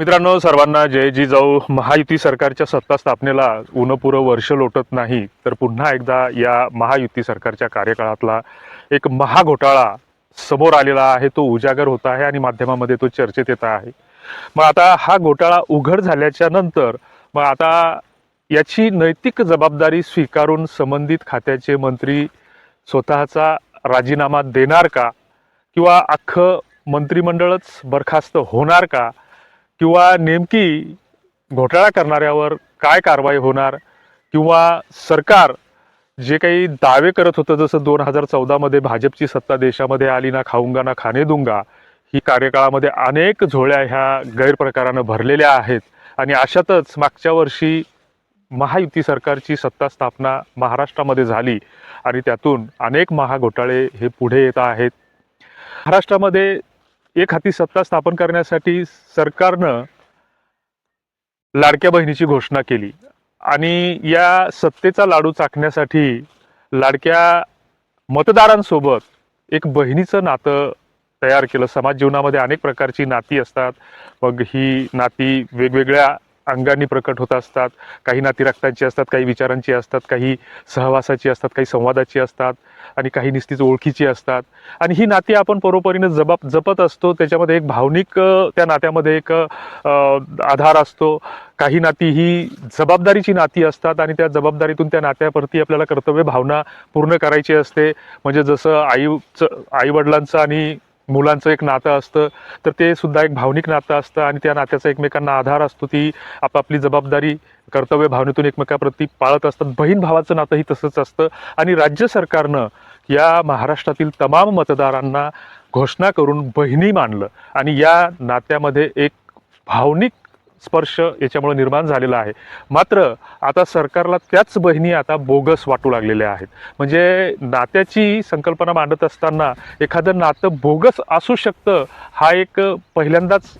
मित्रांनो सर्वांना जय जिजाऊ महायुती सरकारच्या सत्ता स्थापनेला ऊनपुरं वर्ष लोटत नाही तर पुन्हा एकदा या महायुती सरकारच्या कार्यकाळातला एक महाघोटाळा समोर आलेला आहे. तो उजागर होत आहे आणि माध्यमामध्ये तो चर्चेत येत आहे. मग आता हा घोटाळा उघड झाल्याच्यानंतर मग आता याची नैतिक जबाबदारी स्वीकारून संबंधित खात्याचे मंत्री स्वतःचा राजीनामा देणार का? किंवा अख्खं मंत्रिमंडळच बरखास्त होणार का? किंवा नेमकी घोटाळा करणाऱ्यावर काय कारवाई होणार? किंवा सरकार जे काही दावे करत होतं जसं दोन हजार चौदामध्ये भाजपची सत्ता देशामध्ये आली ना खाऊंगा ना खाणे दुंगा ही कार्यकाळामध्ये अनेक झोळ्या ह्या गैरप्रकारानं भरलेल्या आहेत. आणि अशातच मागच्या वर्षी महायुती सरकारची सत्ता स्थापना महाराष्ट्रामध्ये झाली आणि त्यातून अनेक महाघोटाळे हे पुढे येत आहेत. महाराष्ट्रामध्ये एक हाती सत्ता स्थापन करण्यासाठी सरकारनं लाडक्या बहिणीची घोषणा केली. आणि या सत्तेचा लाडू चाखण्यासाठी लाडक्या मतदारांसोबत एक बहिणीचं नातं तयार केलं. समाज जीवनामध्ये अनेक प्रकारची नाती असतात. मग ही नाती वेगवेगळ्या अंगांनी प्रकट होत असतात काही नाती रक्तांची असतात काही विचारांची असतात काही सहवासाची असतात काही संवादाची असतात आणि काही निस्तीच ओळखीची असतात. आणि ही नाती आपण परोपरीनं जबाब जपत असतो त्याच्यामध्ये एक भावनिक त्या नात्यामध्ये एक आधार असतो. काही नाती ही जबाबदारीची नाती असतात आणि त्या जबाबदारीतून त्या नात्याप्रती आपल्याला कर्तव्य भावना पूर्ण करायची असते. म्हणजे जसं आईचं आईवडिलांचं आणि मुलांचं एक नातं असतं तर ते सुद्धा एक भावनिक नातं असतं आणि त्या नात्याचा एकमेकांना आधार असतो. ती आपापली जबाबदारी कर्तव्य भावनेतून एकमेकाप्रती पाळत असतात. बहीण भावाचं नातंही तसंच असतं आणि राज्य सरकारनं या महाराष्ट्रातील तमाम मतदारांना घोषणा करून बहिणी मानलं आणि या नात्यामध्ये एक भावनिक स्पर्श याच्यामुळे निर्माण झालेला आहे. मात्र आता सरकारला त्याच बहिणी आता बोगस वाटू लागलेल्या आहेत. म्हणजे नात्याची संकल्पना मांडत असताना एखादं नातं बोगस असू शकतं हा एक पहिल्यांदाच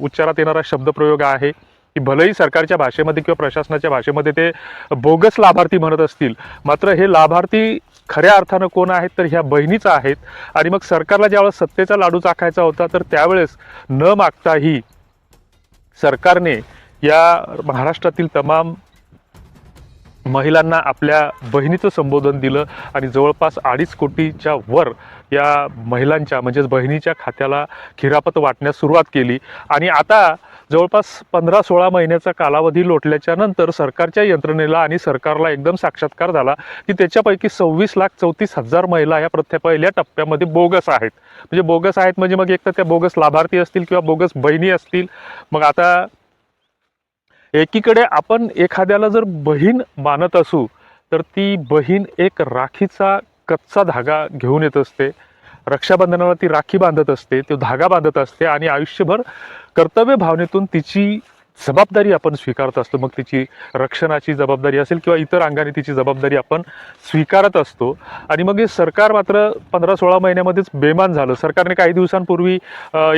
उच्चारात येणारा शब्दप्रयोग आहे की भलेही सरकारच्या भाषेमध्ये किंवा प्रशासनाच्या भाषेमध्ये ते बोगस लाभार्थी म्हणत असतील. मात्र हे लाभार्थी खऱ्या अर्थानं कोण आहेत तर ह्या बहिणीच आहेत. आणि मग सरकारला ज्यावेळेस सत्तेचा लाडू चाखायचा होता तर त्यावेळेस न मागताही सरकारने या महाराष्ट्रातील तमाम महिलांना आपल्या बहिणीचं संबोधन दिलं आणि जवळपास अडीच कोटीच्या वर या महिलांच्या म्हणजेच बहिणीच्या खात्याला खिरापत वाटण्यास सुरुवात केली. आणि आता जवळपास पंधरा सोळा महिन्याचा कालावधी लोटल्याच्या नंतर सरकारच्या यंत्रणेला आणि सरकारला एकदम साक्षात्कार झाला की त्याच्यापैकी सव्वीस लाख चौतीस हजार महिला या प्रत्येक पहिल्या टप्प्यामध्ये बोगस आहेत. म्हणजे बोगस आहेत म्हणजे मग एक तर त्या बोगस लाभार्थी असतील किंवा बोगस बहिणी असतील. मग आता एकीकडे आपण एखाद्याला जर बहीण मानत असू तर ती बहीण एक राखीचा कच्चा धागा घेऊन येत असते. रक्षाबंधनाला ती राखी बांधत असते तो धागा बांधत असते आणि आयुष्यभर कर्तव्य भावनेतून तिची जबाबदारी आपण स्वीकारत असतो. मग तिची रक्षणाची जबाबदारी असेल किंवा इतर अंगाने तिची जबाबदारी आपण स्वीकारत असतो. आणि मग हे सरकार मात्र पंधरा सोळा महिन्यामध्येच बेमान झालं. सरकारने काही दिवसांपूर्वी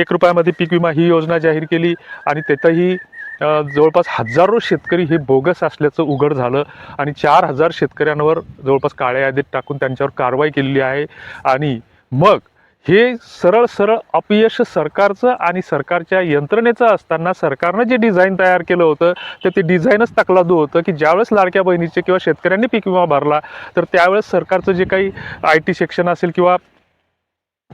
एक रुपयामध्ये पीक विमा ही योजना जाहीर केली आणि तिथंही जवळपास हजारो शेतकरी हे बोगस असल्याचं उघड झालं आणि चार हजार शेतकऱ्यांवर जवळपास काळ्या यादीत टाकून त्यांच्यावर कारवाई केलेली आहे. आणि मग हे सरळ सरळ अपयश सरकारचं आणि सरकारच्या यंत्रणेचं असताना सरकारनं जे डिझाईन तयार केलं होतं तर ते डिझाईनच तकलादू होतं की ज्यावेळेस लाडक्या बहिणीचे किंवा शेतकऱ्यांनी पीक विमा भरला तर त्यावेळेस सरकारचं जे काही आय टी सेक्शन असेल किंवा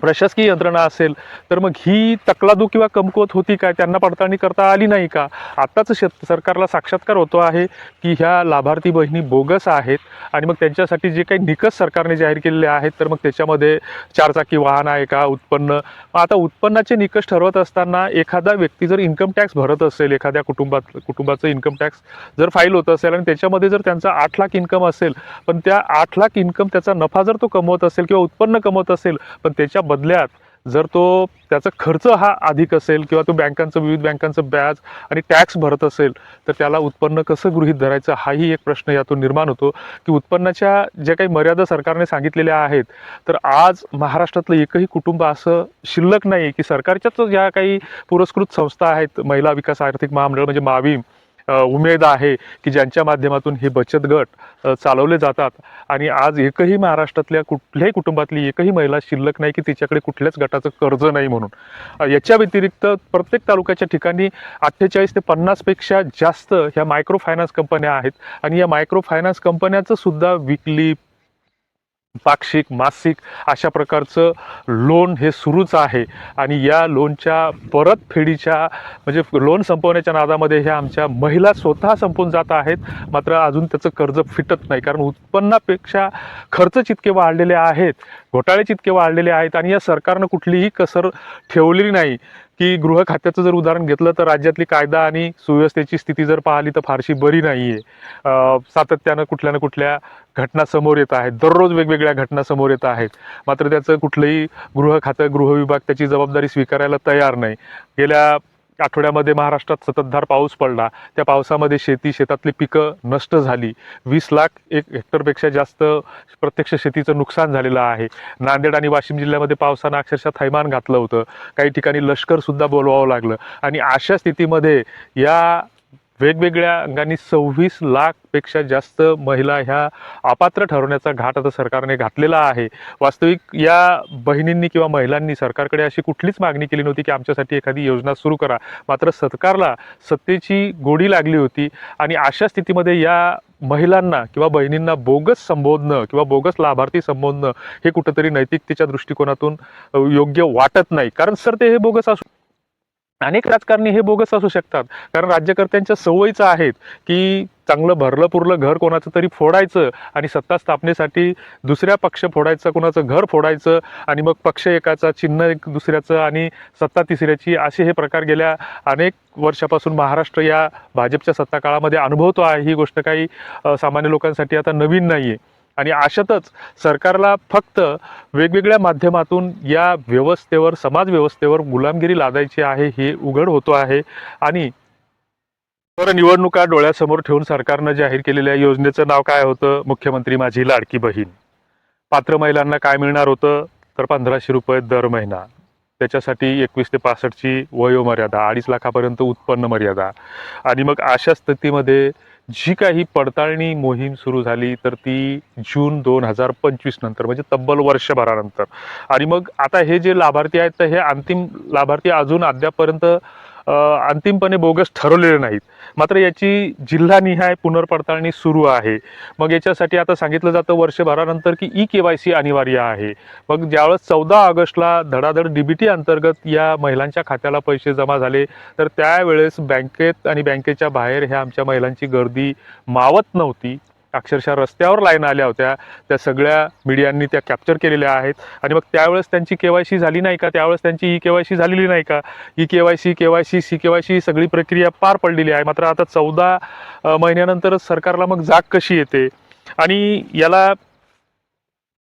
प्रशासकीय यंत्रणा असेल तर मग ही तकलादू किंवा कमकुवत होती काय? त्यांना पडताळणी करता आली नाही का? आत्ताच शेत सरकारला साक्षात्कार होतो आहे की ह्या लाभार्थी बहिणी बोगस आहेत आणि मग त्यांच्यासाठी जे काही निकष सरकारने जाहीर केलेले आहेत तर मग त्याच्यामध्ये चारचाकी वाहन आहे का? उत्पन्न. मग आता उत्पन्नाचे निकष ठरवत असताना एखादा व्यक्ती जर इन्कम टॅक्स भरत असेल एखाद्या कुटुंबात कुटुंबाचं इन्कम टॅक्स जर फाईल होत असेल आणि त्याच्यामध्ये जर त्यांचा आठ लाख इन्कम असेल पण त्या आठ लाख इन्कम त्याचा नफा जर तो कमवत असेल किंवा उत्पन्न कमवत असेल पण त्याच्या बदल्यात जर तो त्याचा खर्च हा अधिक असेल किंवा तो बँकांचं विविध बँकांचं व्याज आणि टॅक्स भरत असेल तर त्याला उत्पन्न कसं गृहीत धरायचं हाही एक प्रश्न यातून निर्माण होतो. की उत्पन्नाच्या ज्या काही मर्यादा सरकारने सांगितलेल्या आहेत तर आज महाराष्ट्रातलं एकही कुटुंब असं शिल्लक नाही की सरकारच्याच ज्या काही पुरस्कृत संस्था आहेत महिला विकास आर्थिक महामंडळ म्हणजे माविम उमेद आहे की ज्यांच्या माध्यमातून हे बचत गट चालवले जातात. आणि आज एकही महाराष्ट्रातल्या कुठल्याही कुटुंबातली एकही महिला शिल्लक नाही की तिच्याकडे कुठल्याच गटाचं कर्ज नाही म्हणून. याच्या व्यतिरिक्त प्रत्येक तालुक्याच्या ठिकाणी अठ्ठेचाळीस ते पन्नासपेक्षा जास्त ह्या मायक्रो फायनान्स कंपन्या आहेत. आणि या मायक्रो फायनान्स कंपन्याचं सुद्धा विकली पाक्षिक मासिक अशा प्रकारचं लोन हे सुरूच आहे. आणि या लोनच्या परतफेडीच्या म्हणजे लोन संपवण्याच्या नादामध्ये ह्या आमच्या महिला स्वतः संपून जात आहेत. मात्र अजून त्याचं कर्ज फिटत नाही. कारण उत्पन्नापेक्षा खर्च जितके वाढलेले आहेत. घोटाळे जितके वाढलेले आहेत. आणि या सरकारनं कुठलीही कसर ठेवलेली नाही. की गृह खात्याचं जर उदाहरण घेतलं तर राज्यातली कायदा आणि सुव्यवस्थेची स्थिती जर पाहिली तर फारशी बरी नाही आहे सातत्यानं कुठल्या ना कुठल्या घटना समोर येत आहेत. दररोज वेगवेगळ्या घटना समोर येत आहेत. मात्र त्याचं कुठलंही गृह खातं गृह विभाग त्याची जबाबदारी स्वीकारायला तयार नाही. गेल्या आठवड्यामध्ये महाराष्ट्रात सततधार पाऊस पडला. त्या पावसामध्ये शेती शेतातली पिकं नष्ट झाली. वीस लाख एक हेक्टरपेक्षा जास्त प्रत्यक्ष शेतीचं नुकसान झालेलं आहे. नांदेड आणि वाशिम जिल्ह्यामध्ये पावसानं अक्षरशः थैमान घातलं होतं. काही ठिकाणी लष्करसुद्धा बोलवावं लागलं. आणि अशा स्थितीमध्ये या वेगवेगळ्या अंगांनी सव्वीस लाखपेक्षा जास्त महिला ह्या अपात्र ठरवण्याचा घाट आता सरकारने घातलेला आहे. वास्तविक या बहिणींनी किंवा महिलांनी सरकारकडे अशी कुठलीच मागणी केली नव्हती की आमच्यासाठी एखादी योजना सुरू करा. मात्र सरकारला सत्तेची गोडी लागली होती आणि अशा स्थितीमध्ये या महिलांना किंवा बहिणींना बोगस संबोधणं किंवा बोगस लाभार्थी संबोधणं हे कुठंतरी नैतिकतेच्या दृष्टिकोनातून योग्य वाटत नाही. कारण सर ते हे बोगस असू अनेक राजकारणी हे बोगस असू शकतात. कारण राज्यकर्त्यांच्या सवयीचं आहेत की चांगलं भरलं पुरलं घर कोणाचं तरी फोडायचं आणि सत्ता स्थापनेसाठी दुसऱ्या पक्ष फोडायचं कोणाचं घर फोडायचं आणि मग पक्ष एकाचा चिन्ह एक दुसऱ्याचं आणि सत्ता तिसऱ्याची असे हे प्रकार गेल्या अनेक वर्षापासून महाराष्ट्र या भाजपच्या सत्ता काळामध्ये अनुभवतो आहे. ही गोष्ट काही सामान्य लोकांसाठी आता नवीन नाही आहे आणि अशातच सरकारला फक्त वेगवेगळ्या माध्यमातून या व्यवस्थेवर समाज व्यवस्थेवर गुलामगिरी लादायची आहे हे उघड होतो आहे. आणि तर निवडणुका डोळ्यासमोर ठेवून सरकारनं जाहीर केलेल्या योजनेचं नाव काय होतं? मुख्यमंत्री माझी लाडकी बहीण. पात्र महिलांना काय मिळणार होतं? तर पंधराशे रुपये दर महिना. त्याच्यासाठी एकवीस ते पासष्टची वयोमर्यादा अडीच लाखापर्यंत उत्पन्न मर्यादा. आणि मग अशा स्थितीमध्ये जी काही पडताळणी मोहीम सुरू झाली तर ती जून दोन हजार पंचवीस नंतर म्हणजे तब्बल वर्षभरानंतर. आणि मग आता हे जे लाभार्थी आहेत तर हे अंतिम लाभार्थी अजून अद्यापर्यंत अंतिमपणे बोगस ठरवलेले नाहीत. मात्र याची जिल्हानिहाय पुनर्पडताळणी सुरू आहे. मग याच्यासाठी आता सांगितलं जातं वर्षभरानंतर की ई के वाय सी अनिवार्य आहे. मग ज्यावेळेस चौदा ऑगस्टला धडाधड डी बी टी अंतर्गत या महिलांच्या खात्याला पैसे जमा झाले तर त्यावेळेस बँकेत आणि बँकेच्या बाहेर ह्या आमच्या महिलांची गर्दी मावत नव्हती. अक्षरशः रस्त्यावर लाईन आल्या होत्या. त्या सगळ्या मीडियांनी त्या कॅप्चर केलेल्या आहेत. आणि मग त्यावेळेस त्यांची के वाय सी झाली नाही का? त्यावेळेस त्यांची ई के वाय सी झालेली नाही का? E K Y C K Y C C K Y C सगळी प्रक्रिया पार पडलेली आहे. मात्र आता चौदा महिन्यानंतरच सरकारला मग जाग कशी येते? आणि याला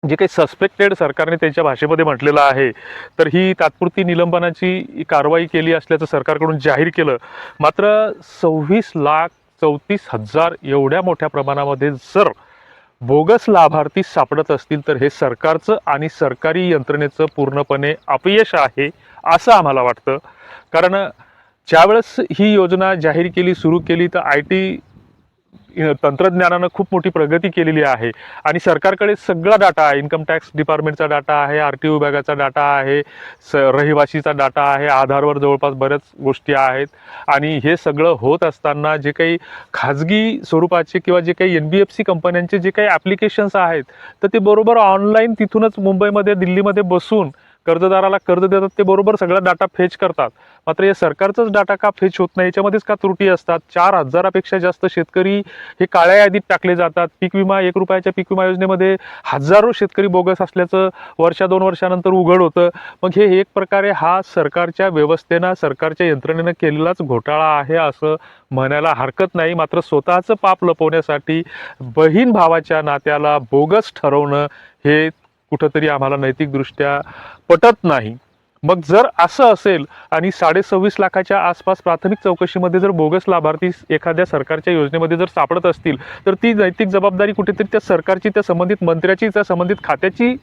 जे काही सस्पेक्टेड सरकारने त्यांच्या भाषेमध्ये म्हटलेलं आहे तर ही तात्पुरती निलंबनाची कारवाई केली असल्याचं सरकारकडून जाहीर केलं. मात्र सव्वीस लाख चौतीस हजार एवढ्या मोठ्या प्रमाणामध्ये जर बोगस लाभार्थी सापडत असतील तर हे सरकारचं आणि सरकारी यंत्रणेचं पूर्णपणे अपयश आहे असं आम्हाला वाटतं. कारण ज्यावेळेस ही योजना जाहीर केली सुरू केली तर आय टी तंत्रज्ञानानं खूप मोठी प्रगती केलेली आहे. आणि सरकारकडे सगळा डाटा आहे. इन्कम टॅक्स डिपार्टमेंटचा डाटा आहे आर टी ओ विभागाचा डाटा आहे स रहिवासीचा डाटा आहे आधारवर जवळपास बऱ्याच गोष्टी आहेत. आणि हे सगळं होत असताना जे काही खाजगी स्वरूपाचे किंवा जे काही एन बी एफ सी कंपन्यांचे जे काही ॲप्लिकेशन्स आहेत तर ते बरोबर ऑनलाईन तिथूनच मुंबईमध्ये दिल्लीमध्ये बसून कर्जदाराला कर्ज देतात ते बरोबर सगळा डाटा फेच करतात. मात्र या सरकारचाच डाटा का फेच होत नाही? याच्यामध्येच का त्रुटी असतात? चार हजारापेक्षा जास्त शेतकरी हे काळ्या यादीत टाकले जातात. पीक विमा एक रुपयाच्या पीक विमा योजनेमध्ये हजारो शेतकरी बोगस असल्याचं वर्षा दोन वर्षानंतर उघड होतं. मग हे एक प्रकारे हा सरकारच्या व्यवस्थेनं सरकारच्या यंत्रणेनं केलेलाच घोटाळा आहे असं म्हणायला हरकत नाही. मात्र स्वतःचं पाप लपवण्यासाठी बहीण भावाच्या नात्याला बोगस ठरवणं हे कुठंतरी आम्हाला नैतिकदृष्ट्या पटत नाही. मग जर असं असेल आणि साडे सव्वीस लाखाच्या आसपास प्राथमिक चौकशीमध्ये जर बोगस लाभार्थी एखाद्या सरकारच्या योजनेमध्ये जर सापडत असतील तर ती नैतिक जबाबदारी कुठेतरी त्या सरकारची त्या संबंधित मंत्र्याची त्या संबंधित खात्याची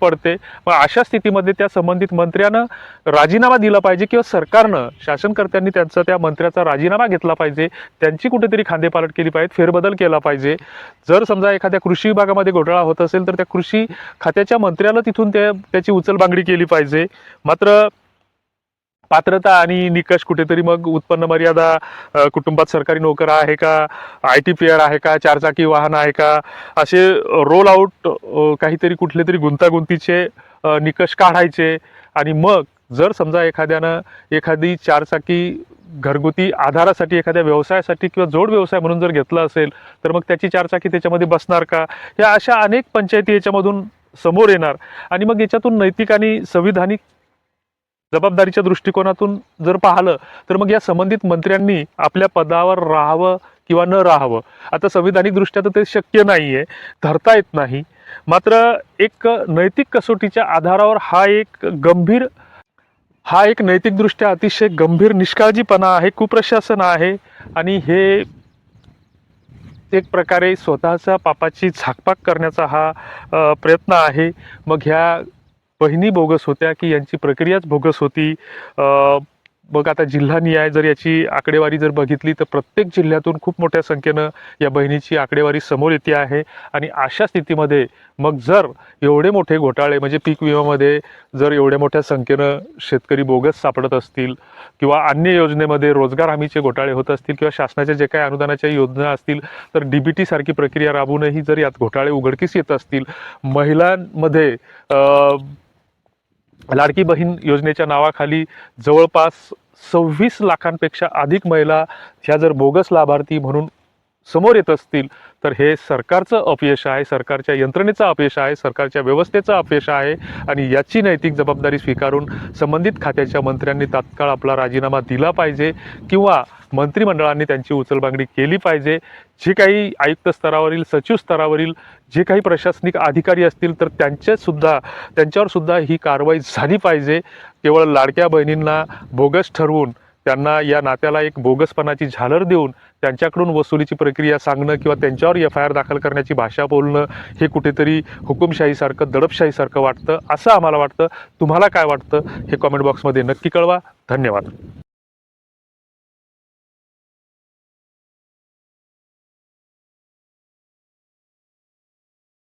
पडते. मग अशा स्थितीमध्ये त्या संबंधित मंत्र्यानं राजीनामा दिला पाहिजे किंवा सरकारनं शासनकर्त्यांनी त्यांचा त्या मंत्र्याचा राजीनामा घेतला पाहिजे त्यांची कुठेतरी खांदेपालट केली पाहिजे फेरबदल केला पाहिजे. जर समजा एखाद्या कृषी विभागामध्ये घोटाळा होत असेल तर त्या कृषी खात्याच्या मंत्र्याला तिथून त्या त्याची उचलबांगडी केली पाहिजे. मात्र पात्रता आणि निकष कुठेतरी मग उत्पन्न मर्यादा कुटुंबात सरकारी नोकर आहे का आय टी पी आर आहे का चारचाकी वाहन आहे का असे रोल आऊट काहीतरी कुठले तरी गुंतागुंतीचे निकष काढायचे. आणि मग जर समजा एखाद्यानं एखादी चारचाकी घरगुती आधारासाठी एखाद्या व्यवसायासाठी किंवा जोड व्यवसाय म्हणून जर घेतला असेल तर मग त्याची चारचाकी त्याच्यामध्ये बसणार का? या अशा अनेक पंचायती याच्यामधून समोर येणार. आणि मग याच्यातून नैतिक आणि संविधानिक जबाबदारीच्या दृष्टिकोनातून जर पाहिलं तर मग या संबंधित मंत्र्यांनी आपल्या पदावर राहावं किंवा न राहावं? आता संविधानिक दृष्ट्या तर ते शक्य नाही आहे धरता येत नाही. मात्र एक नैतिक कसोटीच्या आधारावर हा एक गंभीर हा एक नैतिकदृष्ट्या अतिशय गंभीर निष्काळजीपणा आहे कुप्रशासन आहे आणि हे एक प्रकारे स्वतःचा पापाची झाकपाक करण्याचा हा प्रयत्न आहे. मग ह्या बहिणी बोगस होत्या की यांची प्रक्रियाच बोगस होती. मग आता जिल्हानिहाय जर याची आकडेवारी जर बघितली तर प्रत्येक जिल्ह्यातून खूप मोठ्या संख्येनं या बहिणीची आकडेवारी समोर येते आहे. आणि अशा स्थितीमध्ये मग जर एवढे मोठे घोटाळे म्हणजे पीक विम्यामध्ये जर एवढ्या मोठ्या संख्येनं शेतकरी बोगस सापडत असतील किंवा अन्य योजनेमध्ये रोजगार हमीचे घोटाळे होत असतील किंवा शासनाच्या जे काही अनुदानाच्या योजना असतील तर डी बी टीसारखी प्रक्रिया राबवूनही जर यात घोटाळे उघडकीस येत असतील महिलांमध्ये लाडकी बहीण योजनेच्या नावाखाली जवळपास सव्वीस लाखांपेक्षा अधिक महिला ह्या जर बोगस लाभार्थी म्हणून समोर येत असतील तर हे सरकारचं अपयश आहे सरकारच्या यंत्रणेचं अपयश आहे सरकारच्या व्यवस्थेचं अपयश आहे आणि याची नैतिक जबाबदारी स्वीकारून संबंधित खात्याच्या मंत्र्यांनी तात्काळ आपला राजीनामा दिला पाहिजे किंवा मंत्रिमंडळांनी त्यांची उचलबांगडी केली पाहिजे. जे काही आयुक्त स्तरावरील सचिव स्तरावरील जे काही प्रशासनिक अधिकारी असतील तर त्यांच्यासुद्धा त्यांच्यावरसुद्धा ही कारवाई झाली पाहिजे. केवळ लाडक्या बहिणींना बोगस ठरवून त्यांना या नात्याला एक बोगसपणाची झालर देऊन त्यांच्याकडून वसुलीची प्रक्रिया सांगणं किंवा त्यांच्यावर एफ आय आर दाखल करण्याची भाषा बोलणं हे कुठेतरी हुकुमशाहीसारखं दडपशाहीसारखं वाटतं असं आम्हाला वाटतं. तुम्हाला काय वाटतं हे कॉमेंट बॉक्समध्ये नक्की कळवा. धन्यवाद.